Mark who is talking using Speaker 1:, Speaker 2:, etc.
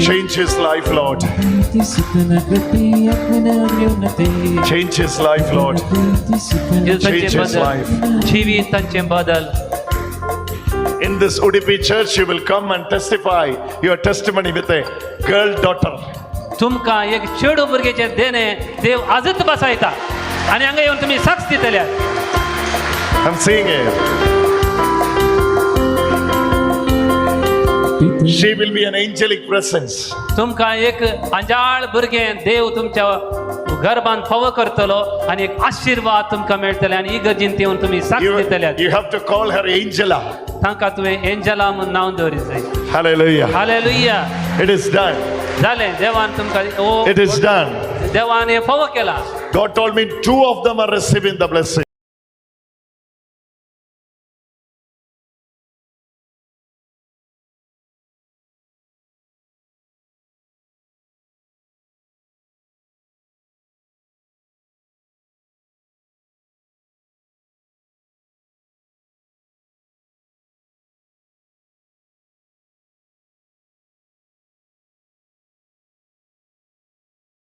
Speaker 1: Change his life, Lord. Change his life, Lord. Change his life. In this Udupi church, you will come and testify your testimony with a girl daughter.
Speaker 2: तुमकां एक चेडू भुरगेचें देणें देव आजच बसायता आनी हांगा येवन तुमी साक्ष दितल्या
Speaker 1: I'm seeing it.
Speaker 3: people.
Speaker 1: She will be an angelic presence.
Speaker 2: तुमकां एक अंजाल भुरगें देव तुमच्या घरबान फावो करतलो आनी एक आशीर्वाद तुमकां मेळटले आनी ही गरजेंत येवन तुमी
Speaker 1: साक्ष
Speaker 2: दितल्यात
Speaker 1: You have to call her Angela.
Speaker 2: तांकां तुवें एंजला म्हूण नांव दवरीत जाय
Speaker 1: Hallelujah.
Speaker 2: Hallelujah
Speaker 1: It is done.
Speaker 2: जालें देवान तुमकां ओ
Speaker 1: It is done.
Speaker 2: देवान हे फावो केला
Speaker 1: God told me two of them are receiving the blessing.